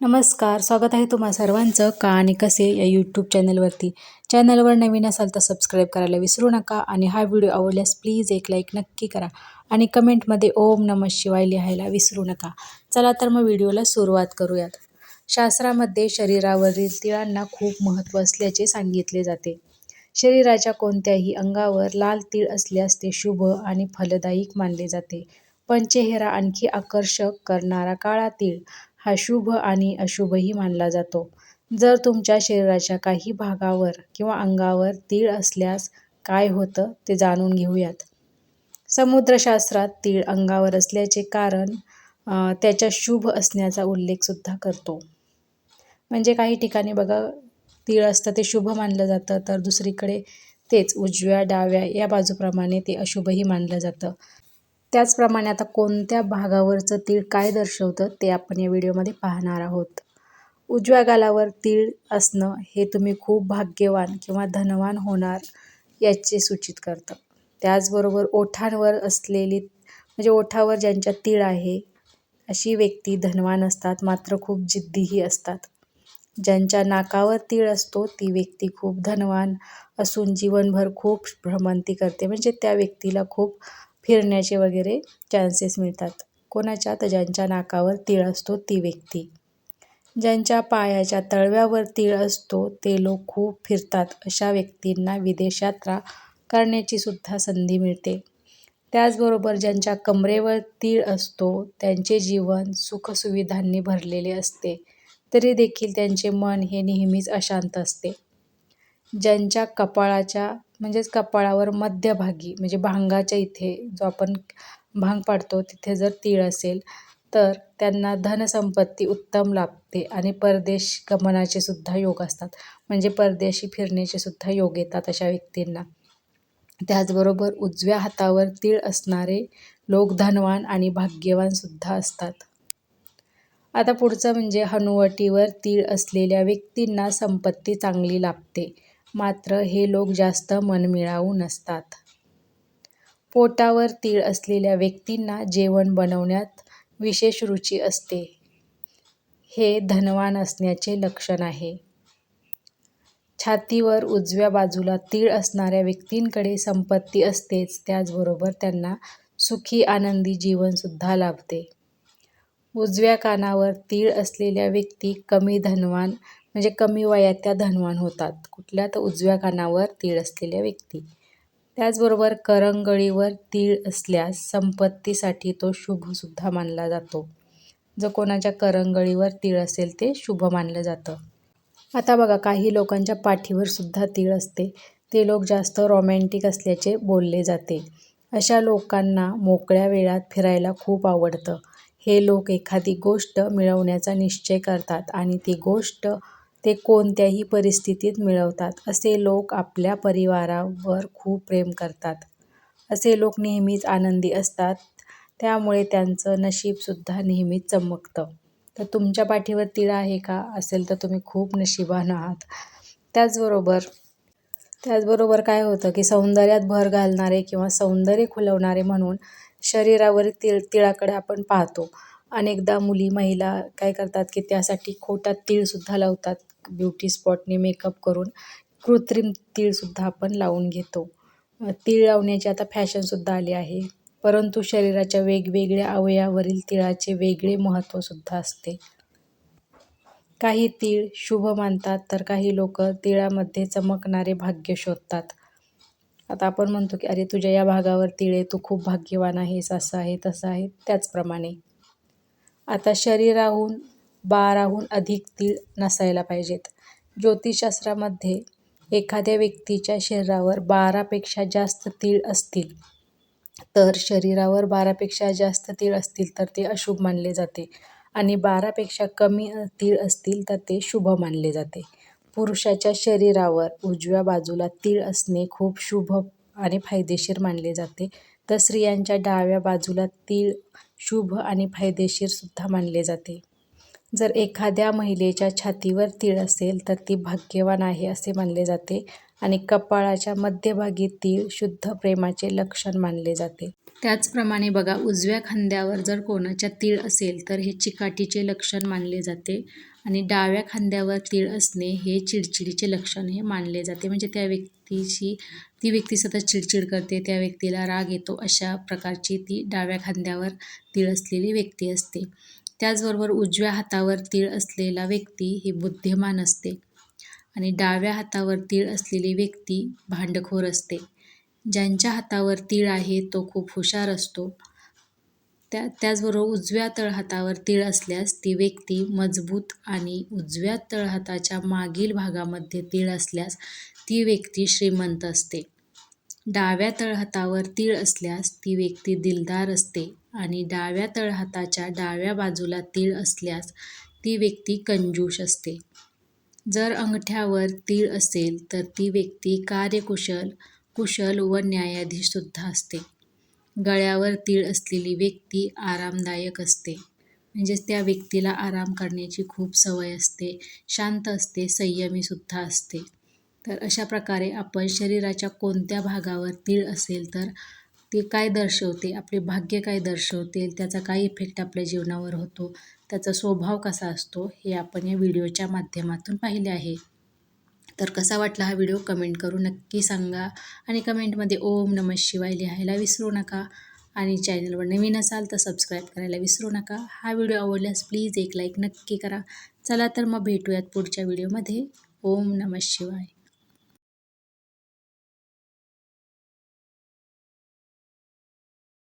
नमस्कार स्वागत आहे तुम्हा सर्वांचं का आणि कसे या यूट्यूब चॅनलवरती चॅनलवर नवीन असाल तर सबस्क्राईब करायला विसरू नका आणि हा व्हिडिओ आवडल्यास प्लीज एक लाईक नक्की करा आणि कमेंटमध्ये ओम नमः शिवाय लिहायला विसरू नका. चला तर मग व्हिडिओला सुरुवात करूयात. शास्त्रामध्ये शरीरावरील तिळांना खूप महत्त्व असल्याचे सांगितले जाते. शरीराच्या कोणत्याही अंगावर लाल तीळ असल्यास ते शुभ आणि फलदायिक मानले जाते. पण चेहरा आणखी आकर्षक करणारा काळा तीळ. हा शुभ आणि अशुभही मानला जातो. जर तुमच्या शरीराच्या काही भागावर किंवा अंगावर तीळ असल्यास काय होतं ते जाणून घेऊयात. समुद्रशास्त्रात तीळ अंगावर असल्याचे कारण त्याच्या शुभ असण्याचा उल्लेखसुद्धा करतो. म्हणजे काही ठिकाणी बघा तीळ असतं ते शुभ मानलं जातं तर दुसरीकडे तेच उजव्या डाव्या या बाजूप्रमाणे ते अशुभही मानलं जातं. त्याचप्रमाणे आता कोणत्या भागावरचं तीळ काय दर्शवतं ते आपण या व्हिडिओमध्ये पाहणार आहोत. उजव्या गालावर तीळ असणं हे तुम्ही खूप भाग्यवान किंवा धनवान होणार याचे सूचित करतं. त्याचबरोबर ओठांवर असलेली म्हणजे ओठावर ज्यांच्या तीळ आहे अशी व्यक्ती धनवान असतात मात्र खूप जिद्दीही असतात. ज्यांच्या नाकावर तीळ असतो ती व्यक्ती खूप धनवान असून जीवनभर खूप भ्रमंती करते. म्हणजे त्या व्यक्तीला खूप फिरण्याचे वगैरे चान्सेस मिळतात. कोणाच्या तर ज्यांच्या नाकावर तीळ असतो ती व्यक्ती. ज्यांच्या पायाच्या तळव्यावर तीळ असतो ते लोक खूप फिरतात. अशा व्यक्तींना विदेश यात्रा करण्याची सुद्धा संधी मिळते. त्याचबरोबर ज्यांच्या कमरेवर तीळ असतो त्यांचे जीवन सुखसुविधांनी भरलेले असते. तरी देखील त्यांचे मन हे नेहमीच अशांत असते. ज्यांच्या कपाळाच्या म्हणजेच कपाळावर मध्यभागी म्हणजे भांगाच्या इथे जो आपण भांग पाडतो तिथे जर तीळ असेल तर त्यांना धनसंपत्ती उत्तम लाभते आणि परदेश गमनाचे सुद्धा योग असतात. म्हणजे परदेशी फिरण्याचे सुद्धा योग येतात अशा व्यक्तींना. त्याचबरोबर उजव्या हातावर तीळ असणारे लोक धनवान आणि भाग्यवान सुद्धा असतात. आता पुढचं म्हणजे हनुवटीवर तीळ असलेल्या व्यक्तींना संपत्ती चांगली लाभते. मात्र हे लोक जास्त मनमिळावू नसतात. पोटावर तीळ असलेल्या व्यक्तींना जेवण बनवण्यात विशेष रुची असते. हे धनवान असण्याचे लक्षण आहे. छातीवर उजव्या बाजूला तीळ असणाऱ्या व्यक्तींकडे संपत्ती असतेच त्याचबरोबर त्यांना सुखी आनंदी जीवनसुद्धा लाभते. उजव्या कानावर तीळ असलेल्या व्यक्ती कमी धनवान म्हणजे कमी वयात त्या धनवान होतात. कुठल्या तर उजव्या कानावर तीळ असलेल्या व्यक्ती. त्याचबरोबर करंगळीवर तीळ असल्यास संपत्तीसाठी तो शुभसुद्धा मानला जातो. जर कोणाच्या करंगळीवर तीळ असेल ते शुभ मानलं जातं. आता बघा काही लोकांच्या पाठीवर सुद्धा तीळ असते. ते लोक जास्त रोमॅन्टिक असल्याचे बोलले जाते. अशा लोकांना मोकळ्या वेळात फिरायला खूप आवडतं. हे लोक एखादी गोष्ट मिळवण्याचा निश्चय करतात आणि ती गोष्ट ते कोणत्याही परिस्थितीत मिळवतात असे लोक आपल्या परिवारावर खूप प्रेम करतात. असे लोक नेहमीच आनंदी असतात त्यामुळे त्यांचं नशीबसुद्धा नेहमीच चमकतं. तर तुमच्या पाठीवर तिळ आहे का? असेल तर तुम्ही खूप नशिबान आहात. त्याचबरोबर त्याचबरोबर काय होतं की सौंदर्यात भर घालणारे किंवा सौंदर्य खुलवणारे म्हणून शरीरावर तिळ तिळाकडे आपण पाहतो. अनेकदा मुली महिला काय करतात की त्यासाठी खोटात तिळसुद्धा लावतात. ब्युटी स्पॉटने मेकअप करून कृत्रिम तीळसुद्धा आपण लावून घेतो. तीळ लावण्याची आता फॅशनसुद्धा आली आहे. परंतु शरीराच्या वेगवेगळ्या अवयवावरील तिळाचे वेगळे महत्त्वसुद्धा असते. काही तीळ शुभ मानतात तर काही लोक तिळामध्ये चमकणारे भाग्य शोधतात. आता आपण म्हणतो की अरे तुझ्या या भागावर तिळे तू खूप भाग्यवान आहेस असं आहे तसं आहे त्याचप्रमाणे. आता शरीराहून बाराहून अधिक तीळ नसायला पाहिजेत. ज्योतिषशास्त्रामध्ये एखाद्या व्यक्तीच्या शरीरावर बारापेक्षा जास्त तीळ असतील तर शरीरावर बारापेक्षा जास्त तीळ असतील तर ते अशुभ मानले जाते. आणि बारापेक्षा कमी तीळ असतील तर ते शुभ मानले जाते. पुरुषाच्या शरीरावर उजव्या बाजूला तीळ असणे खूप शुभ आणि फायदेशीर मानले जाते तर स्त्रियांच्या डाव्या बाजूला तीळ शुभ आणि फायदेशीरसुद्धा मानले जाते. जर एखाद्या महिलेच्या छातीवर तीळ असेल तर ती भाग्यवान आहे असे मानले जाते आणि कपाळाच्या मध्यभागी तीळ शुद्ध प्रेमाचे लक्षण मानले जाते. त्याचप्रमाणे बघा उजव्या खांद्यावर जर कोणाच्या तीळ असेल तर हे चिकाटीचे लक्षण मानले जाते आणि डाव्या खांद्यावर तीळ असणे हे चिडचिडीचे लक्षण हे मानले जाते. म्हणजे त्या व्यक्तीची ती व्यक्ती सतत चिडचिड करते त्या व्यक्तीला राग येतो अशा प्रकारची ती डाव्या खांद्यावर तीळ असलेली व्यक्ती असते. त्याचबरोबर उजव्या हातावर तीळ असलेला व्यक्ती ही बुद्धिमान असते आणि डाव्या हातावर तीळ असलेली व्यक्ती भांडखोर असते. ज्यांच्या हातावर तीळ आहे तो खूप हुशार असतो. त्या त्याचबरोबर उजव्या तळहातावर तीळ असल्यास ती व्यक्ती मजबूत आणि उजव्या तळहाताच्या मागील भागामध्ये तीळ असल्यास ती व्यक्ती श्रीमंत असते. डाव्या तळहातावर तीळ असल्यास ती व्यक्ती दिलदार असते. आणि डाव्या तळहाताच्या डाव्या बाजूला तीळ असल्यास ती व्यक्ती कंजूष असते. जर अंगठ्यावर तीळ असेल तर ती व्यक्ती कार्यकुशल कुशल व न्यायाधीशसुद्धा असते. गळ्यावर तीळ असलेली व्यक्ती आरामदायक असते. म्हणजेच त्या व्यक्तीला आराम करण्याची खूप सवय असते शांत असते संयमीसुद्धा असते. तर अशा प्रकारे आपण शरीराच्या कोणत्या भागावर तीळ असेल तर ते काय दर्शवते आपले भाग्य काय दर्शवते त्याचा काय इफेक्ट आपल्या जीवनावर होतो त्याचा स्वभाव कसा असतो हे आपण या व्हिडिओच्या माध्यमातून पाहिले आहे. तर कसा वाटला हा व्हिडिओ कमेंट करून नक्की सांगा आणि कमेंटमध्ये ओम नम शिवाय लिहायला विसरू नका आणि चॅनलवर नवीन असाल तर सबस्क्राईब करायला विसरू नका. हा व्हिडिओ आवडल्यास प्लीज एक लाईक नक्की करा. चला तर मग भेटूयात पुढच्या व्हिडिओमध्ये. ओम नम शिवाय.